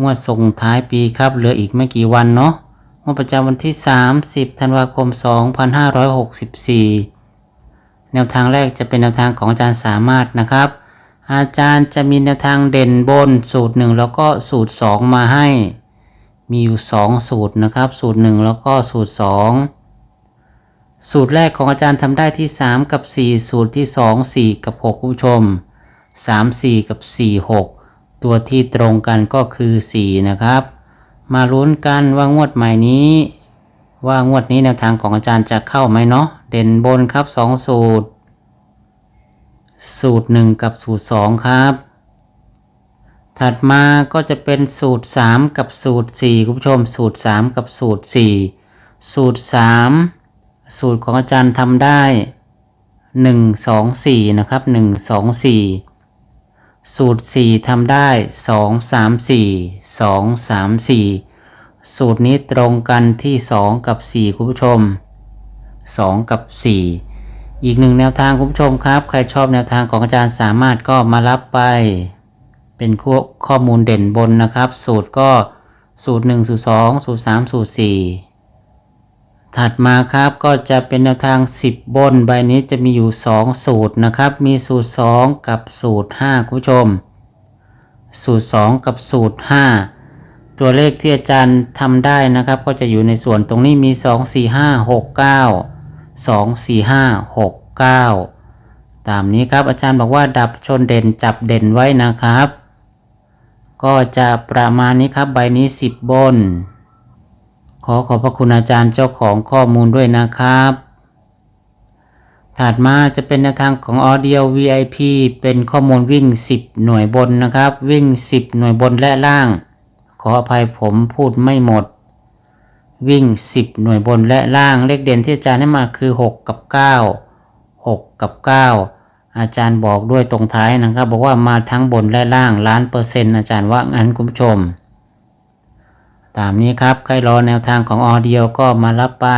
งวดส่งท้ายปีครับ เหลืออีกไม่กี่วันเนาะงวดประจำวันที่ 30 ธันวาคม 2564 แนวทางแรกจะเป็นแนวทางของอาจารย์สามารถนะครับ อาจารย์จะมีแนวทางเด่นบนสูตร 1 แล้วก็สูตร 2 มาให้ มีอยู่ 2 สูตรนะครับ สูตร 1 แล้วก็สูตร 2 สูตรแรกของอาจารย์ทำได้ที่ 3 กับ 4 สูตรที่ 2 4 กับ6คุณผู้ชม 3 4 กับ 4 6 ตัวที่ตรงกันก็คือ 4 นะครับ มาลุ้นกันว่างวดใหม่นี้ ว่างวดนี้แนวทางของอาจารย์จะเข้าไหมเนาะเด่นบนครับ 2 สูตร สูตร 1 กับสูตร 2 ครับ ถัดมาก็จะเป็นสูตร 3 กับสูตร 4 คุณผู้ชม สูตร 3 กับสูตร 4 สูตร 3 สูตรของอาจารย์ทำได้ 1 2 4 นะครับ 1 2 4 สูตร 4ทำได้ 2 3 4 2 3 4 สูตรนี้ตรงกันที่ 2 กับ 4 คุณผู้ชม 2 กับ 4 อีกหนึ่งแนวทางคุณผู้ชมครับ ใครชอบแนวทางของอาจารย์สามารถก็มารับไป เป็นข้อมูลเด่นบนนะครับ สูตรก็สูตร 1 สูตร 2 สูตร 3 สูตร 4 ถัดมาครับก็จะเป็นแนวทาง 10 บนใบนี้จะมีอยู่ 2 สูตรนะครับ มีสูตร 2 กับสูตร 5 คุณผู้ชม สูตร 2 กับสูตร 5 ตัวเลขที่อาจารย์ทำได้นะครับ ก็จะอยู่ในส่วนตรงนี้มี 2 4 5 6 9 2 4 5 6 9 ตามนี้ครับอาจารย์บอกว่าดับชนเด่นจับเด่นไว้นะครับ ก็จะประมาณนี้ครับใบนี้ 10 บน ขอขอบพระคุณอาจารย์เจ้าของข้อมูลด้วยนะครับ ถัดมาจะเป็นแนวทางของ Audio VIP เป็นข้อมูลวิ่ง 10 หน่วยบนนะครับ วิ่ง 10 หน่วยบนและล่าง ขออภัยผมพูดไม่หมด วิ่ง 10 หน่วยบนและล่าง เลขเด่นที่อาจารย์ให้มาคือ 6 กับ 9 6 กับ 9 อาจารย์บอกด้วยตรงท้ายนะครับ บอกว่ามาทั้งบนและล่างล้านเปอร์เซ็นต์อาจารย์ว่างั้นคุณผู้ชม ตามนี้ครับใครรอแนวทางของออเดียก็มารับไป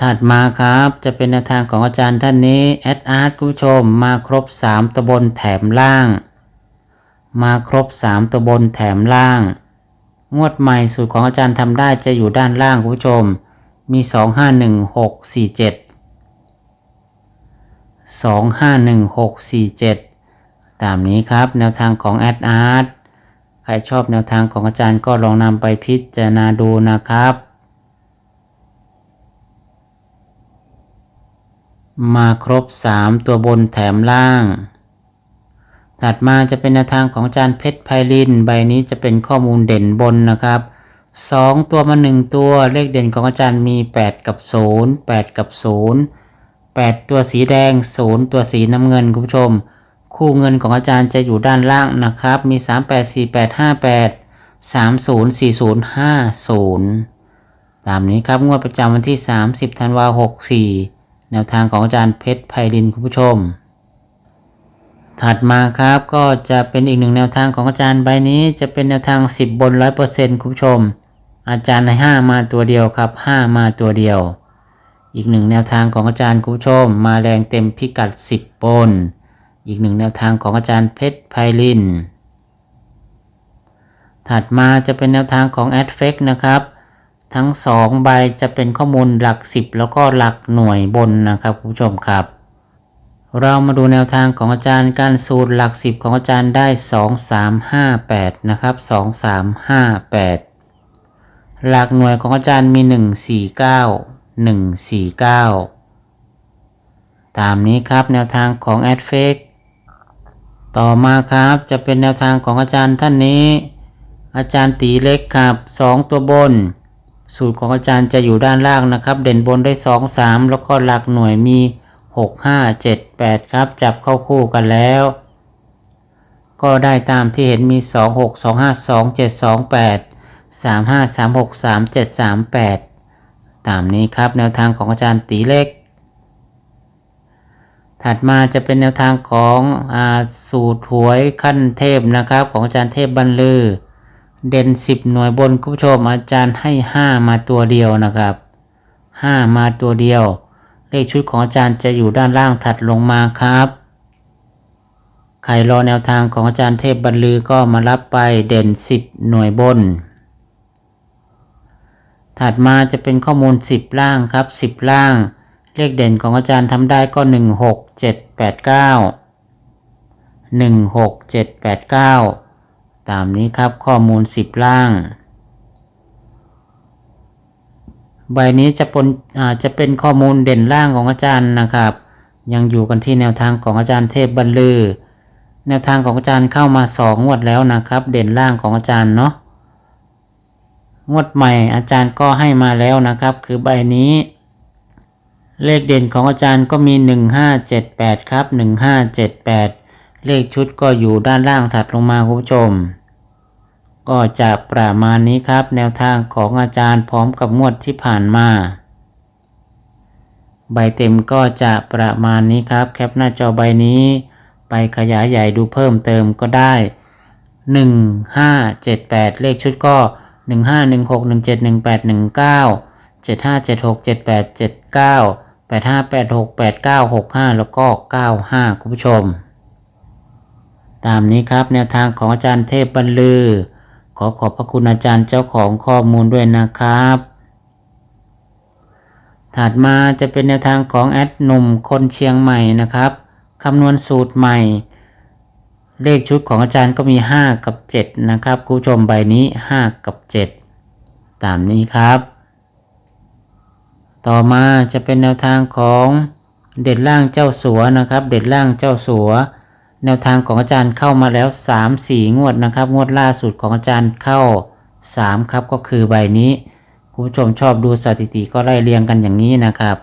ถัดมาครับจะเป็นแนวทางของอาจารย์ท่านนี้แอดอาร์ตคุณผู้ชมมาครบ 3ตัวบนแถมล่าง มาครบ 3ตัวบนแถมล่าง งวดใหม่สูตรของอาจารย์ทำได้จะอยู่ด้านล่างคุณผู้ชม มี 2 5 1 6 4 7 2 5 1 6 4 7 ตามนี้ครับแนวทางของแอดอาร์ต ใครชอบแนวทางของอาจารย์ก็ลองนำไปพิจารณาดูนะครับ มาครบ 3 ตัวบนแถมล่าง ถัดมาจะเป็นแนวทางของอาจารย์เพชรไพลิน ใบนี้จะเป็นข้อมูลเด่นบนนะครับ 2 ตัวมา1ตัวเลขเด่นของอาจารย์มี 8 กับ 0 8 กับ 0 8 ตัวสีแดง 0 ตัวสีน้ำเงินคุณผู้ชม คู่เงินของอาจารย์จะอยู่ด้านล่างนะครับ มี 3 8 4 8 5 8 3 0 4 0 5 0 ตามนี้ครับ งวดประจำวันที่ 30ธันวาคม64 แนวทางของอาจารย์เพชรไพลินคุณผู้ชม ถัดมาครับก็จะเป็นอีกหนึ่งแนวทางของอาจารย์ใบนี้จะเป็นแนวทาง 10 บน 100%คุณผู้ชม อาจารย์ใน 5 มาตัวเดียวครับ 5 มาตัวเดียว อีกหนึ่งแนวทางของอาจารย์คุณผู้ชม มาแรงเต็มพิกัด 10 บน อีกหนึ่งแนวทางของอาจารย์เพชรไพลิน ถัดมาจะเป็นแนวทางของแอดเฟกนะครับ ทั้ง 2 ใบจะเป็นข้อมูลหลัก 10 แล้วก็หลักหน่วยบนนะครับคุณผู้ชมครับ เรามาดูแนวทางของอาจารย์การสูตรหลัก 10 ของอาจารย์ได้ 2 3 5 8 นะครับ 2 3 5 8 หลักหน่วยของอาจารย์มี 1 4 9 1 4 9ตามนี้ครับแนวทางของแอดเฟก ต่อมาครับจะเป็นแนวทางของอาจารย์ท่านนี้ อาจารย์ตีเล็กครับ 2 ตัวบน สูตรของอาจารย์จะอยู่ด้านล่างนะครับ เด่นบนได้ 2 3 แล้วก็หลักหน่วยมี 6 5 7 8 ครับ จับเข้าคู่กันแล้ว ก็ได้ตามที่เห็นมี 2 6 2 5 2 7 2 8สามห้าสามหกสามเจ็ดสามแปดตามนี้ครับแนวทางของอาจารย์ตีเล็ก ถัดมาจะเป็นแนวทางของอสูตรหวยขั้นเทพนะครับ ของอาจารย์เทพบรรลือ เด่นสิบหน่วยบนคุณผู้ชมอาจารย์ให้ห้ามาตัวเดียวนะครับห้ามาตัวเดียว เลขชุดของอาจารย์จะอยู่ด้านล่างถัดลงมาครับใครรอแนวทางของอาจารย์เทพบรรลือก็มารับไปเด่น 10 หน่วยบน ถัดมาจะเป็นข้อมูล 10 ล่างครับ 10 ล่าง เลขเด่นของอาจารย์ทำได้ก็ 1 6 7 8 9 1 6 7 8 9 ตามนี้ครับข้อมูล 10 ล่าง ใบนี้จะเป็นจะเป็นข้อมูลเด่นล่างของอาจารย์นะครับ ยังอยู่กันที่แนวทางของอาจารย์เทพบรรลือ แนวทางของอาจารย์เข้ามาสองงวดแล้วนะครับ เด่นล่างของอาจารย์เนาะงวดใหม่อาจารย์ก็ให้มาแล้วนะครับ คือใบนี้ เลขเด่นของอาจารย์ก็มี 1578 ครับ 1578 เลขชุดก็อยู่ด้านล่างถัดลงมาคุณผู้ชม ก็จะประมาณนี้ครับ แนวทางของอาจารย์พร้อมกับงวดที่ผ่านมา ใบเต็มก็จะประมาณนี้ครับ แคปหน้าจอใบนี้ ไปขยายใหญ่ดูเพิ่มเติมก็ได้ 1 5 7 8 เลขชุดก็ 1 5 1 6 1 7 1 8 1 9 7 5 7 6 7 8 7 9 8 5 8 6 8 9 6 5 แล้วก็ 95 คุณผู้ชม ตามนี้ครับแนวทางของอาจารย์เทพบรรลือ ขอขอบพระคุณอาจารย์เจ้าของข้อมูลด้วยนะครับ ถัดมาจะเป็นแนวทางของแอดหนุ่มคนเชียงใหม่นะครับคำนวณสูตรใหม่ เลขชุดของอาจารย์ก็มี 5 กับ 7 นะครับคุณผู้ชมใบนี้ 5 กับ 7 ตามนี้ครับ ต่อมาจะเป็นแนวทางของเด็ดล่างเจ้าสัวนะครับ เด็ดล่างเจ้าสัว แนวทางของอาจารย์เข้ามาแล้ว 3-4 งวดนะครับ งวดล่าสุดของอาจารย์เข้า 3 ครับก็คือใบนี้คุณผู้ชมชอบดูสถิติก็ไล่เรียงกันอย่างนี้นะครับ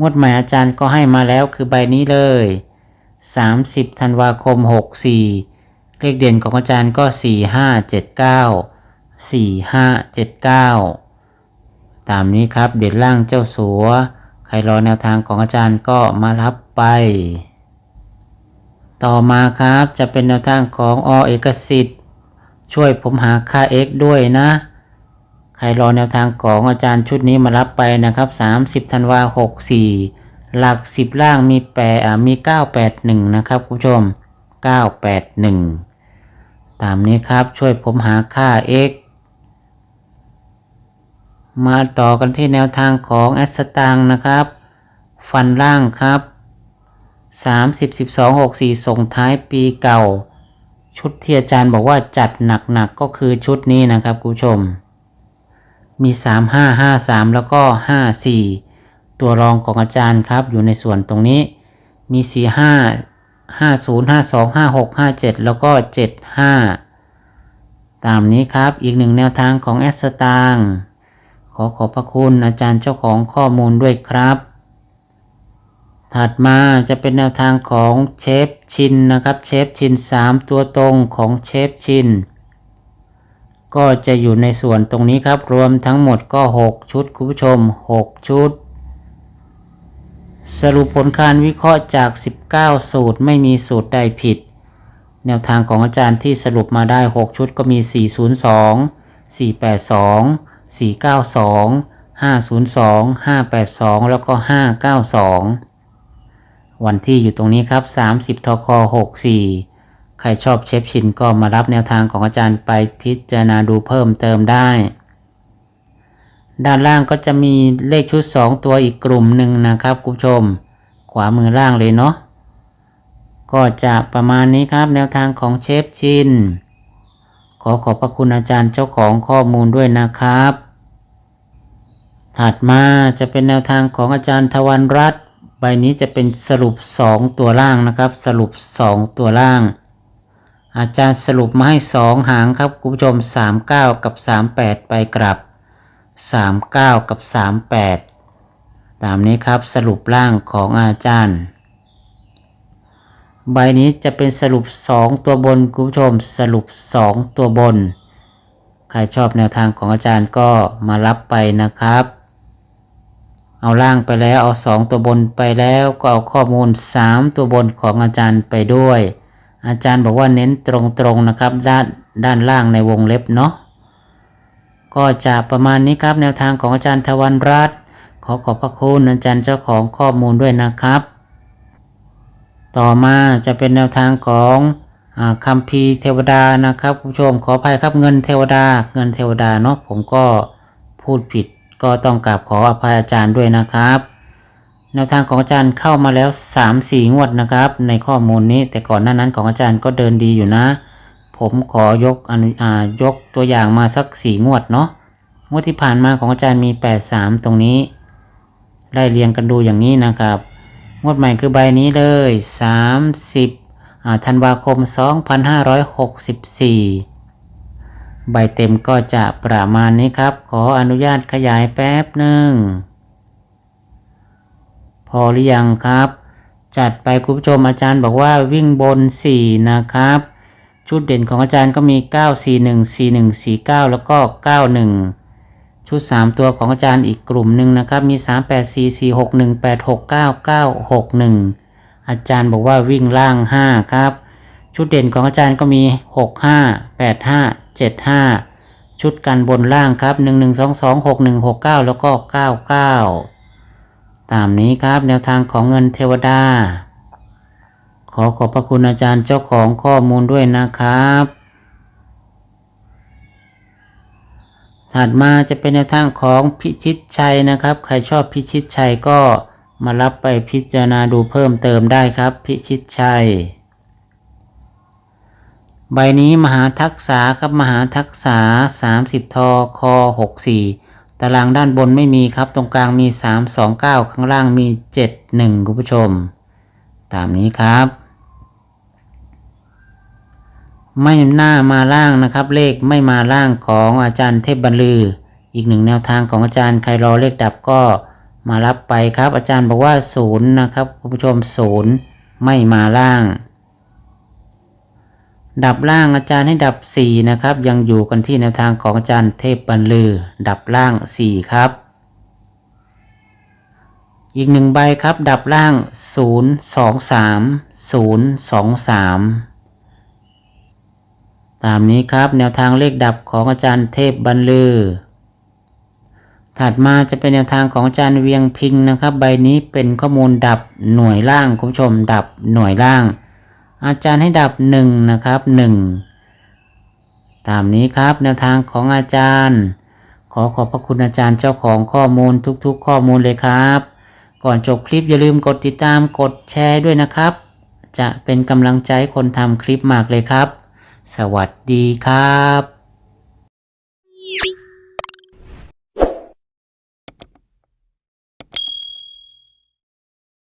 งวดใหม่อาจารย์ก็ให้มาแล้วคือใบนี้เลย 30ธันวาคม 64 เลขเด่นของอาจารย์ก็ 4579 4579 ตามนี้ครับเด่นล่างเจ้าสัว ใครรอแนวทางของอาจารย์ก็มารับไป ต่อมาครับจะเป็นแนวทางของอเอกสิทธิ์ ช่วยผมหาค่า x ด้วยนะ ใครรอแนวทางของอาจารย์ชุดนี้มารับไปนะครับ 30ธันวา64 หลัก 10 ล่างมีแปอ่ามี 981 นะครับคุณผู้ชม 981 ตามนี้ครับช่วยผมหาค่า x มาต่อกันที่แนวทางของแอสตางนะครับ ฟันล่างครับ 30 12 64 ส่งท้ายปีเก่า ชุดที่อาจารย์บอกว่าจัดหนักๆกก็คือชุดนี้นะครับคุณผู้ชม มี 3 5 5 3 แล้วก็ 5 4 ตัวรองของอาจารย์ครับอยู่ในส่วนตรงนี้มี 4 5 5 0 5 2 5 6 5 7 แล้วก็ 7 5 ตามนี้ครับอีกหนึ่งแนวทางของแอสตาง ขอขอบพระคุณอาจารย์เจ้าของข้อมูลด้วยครับ ถัดมาจะเป็นแนวทางของเชฟชินนะครับเชฟชิน 3 ตัวตรงของเชฟชิน ก็จะอยู่ในส่วนตรงนี้ครับ รวมทั้งหมดก็ 6 ชุดคุณผู้ชม 6 ชุด สรุปผลการวิเคราะห์จาก 19 สูตรไม่มีสูตรใดผิด แนวทางของอาจารย์ที่สรุปมาได้ 6 ชุดก็มี 402 482 492 502 582 แล้วก็ 592 วันที่อยู่ตรงนี้ครับ 30ทค64 ใครชอบเชฟชินก็มารับแนวทางของอาจารย์ไปพิจารณาดูเพิ่มเติมได้ ด้านล่างก็จะมีเลขชุด 2 ตัวอีกกลุ่มหนึ่งนะครับคุณผู้ชม ขวามือล่างเลยเนาะก็จะประมาณนี้ครับแนวทางของเชฟชิน ขอขอบพระคุณอาจารย์เจ้าของข้อมูลด้วยนะครับ ถัดมาจะเป็นแนวทางของอาจารย์ทวันรัตน์ใบนี้จะเป็นสรุป 2 ตัวล่างนะครับ สรุป 2 ตัวล่าง อาจารย์สรุปมาให้ 2 หางครับคุณผู้ชม 39 กับ 38 ไปกลับ 39 กับ 38 ตามนี้ครับสรุปล่างของอาจารย์ ใบนี้จะเป็นสรุป 2 ตัวบนคุณผู้ชมสรุป 2 ตัวบน ใครชอบแนวทางของอาจารย์ก็มารับไปนะครับ เอาล่างไปแล้วเอาสองตัวบนไปแล้วก็เอาข้อมูล 3 ตัวบนของอาจารย์ไปด้วย อาจารย์บอกว่าเน้นตรงๆนะครับด้านด้านล่างในวงเล็บเนาะก็จะประมาณนี้ครับแนวทางของอาจารย์ทวันรัตน์ขอขอบพระคุณอาจารย์เจ้าของข้อมูลด้วยนะครับ ต่อมาจะเป็นแนวทางของอคัมภีร์เทวดานะครับคุณผู้ชมขออภัยครับเงินเทวดาเงินเทวดาเนาะผมก็พูดผิดก็ต้องกราบขออภัยอาจารย์ด้วยนะครับ แนวทางของอาจารย์เข้ามาแล้ว 3-4 งวดนะครับ ในข้อมูลนี้แต่ก่อนหน้านั้นของอาจารย์ก็เดินดีอยู่นะ ผมขอยกอนุอายกตัวอย่างมาสัก 4 งวดเนาะงวดที่ผ่านมาของอาจารย์มี 83 ตรงนี้ไล่เรียงกันดูอย่างนี้นะครับ งวดใหม่คือใบนี้เลย 30ธันวาคม 2564 ใบเต็มก็จะประมาณนี้ครับ ขออนุญาตขยายแป๊บหนึ่ง พอหรือยังครับ จัดไปคุณผู้ชมอาจารย์บอกว่าวิ่งบน 4 นะครับ ชุดเด่นของอาจารย์ก็มี 9 4 1 4 1 4 9 แล้วก็ 91 ชุด 3 ตัวของอาจารย์อีกกลุ่มหนึ่งนะครับ มี 3 8 4 4 6 1 8 6 9 9 6 1 อาจารย์บอกว่าวิ่งล่าง 5 ครับ ชุดเด่นของอาจารย์ก็มี 6 5 8 5 7 5 ชุดกันบนล่างครับ 1 1 2 2 6 1 6 9 แล้วก็ 99 ตามนี้ครับแนวทางของเงินเทวดา ขอขอบพระคุณอาจารย์เจ้าของข้อมูลด้วยนะครับ ถัดมาจะเป็นแนวทางของพิชิตชัยนะครับ ใครชอบพิชิตชัยก็มารับไปพิจารณาดูเพิ่มเติมได้ครับ พิชิตชัย ใบนี้มหาทักษาครับมหาทักษา 30 ทอคอ64 ตารางด้านบนไม่มีครับ ตรงกลางมี 329 ข้างล่างมี 71 คุณผู้ชม ตามนี้ครับ ไม่หน้ามาล่างนะครับ เลขไม่มาล่างของอาจารย์เทพบรรลือ อีกหนึ่งแนวทางของอาจารย์ใครรอเลขดับก็มารับไปครับ อาจารย์บอกว่าศูนย์นะครับคุณผู้ชมศูนย์ไม่มาล่าง ดับล่างอาจารย์ให้ดับ 4 นะครับ ยังอยู่กันที่แนวทางของอาจารย์เทพบรรลือ ดับล่าง 4 ครับ อีกหนึ่งใบครับ ดับล่าง 0 2 3 0 2 3 ตามนี้ครับแนวทางเลขดับของอาจารย์เทพบรรลือ ถัดมาจะเป็นแนวทางของอาจารย์เวียงพิงนะครับ ใบนี้เป็นข้อมูลดับหน่วยล่างคุณผู้ชมดับหน่วยล่าง อาจารย์ให้ดับหนึ่งนะครับหนึ่งตามนี้ครับแนวทางของอาจารย์ ขอขอบพระคุณอาจารย์เจ้าของข้อมูลทุกๆ ข้อมูลเลยครับ ก่อนจบคลิปอย่าลืมกดติดตามกดแชร์ด้วยนะครับ จะเป็นกำลังใจคนทำคลิปมากเลยครับ สวัสดีครับ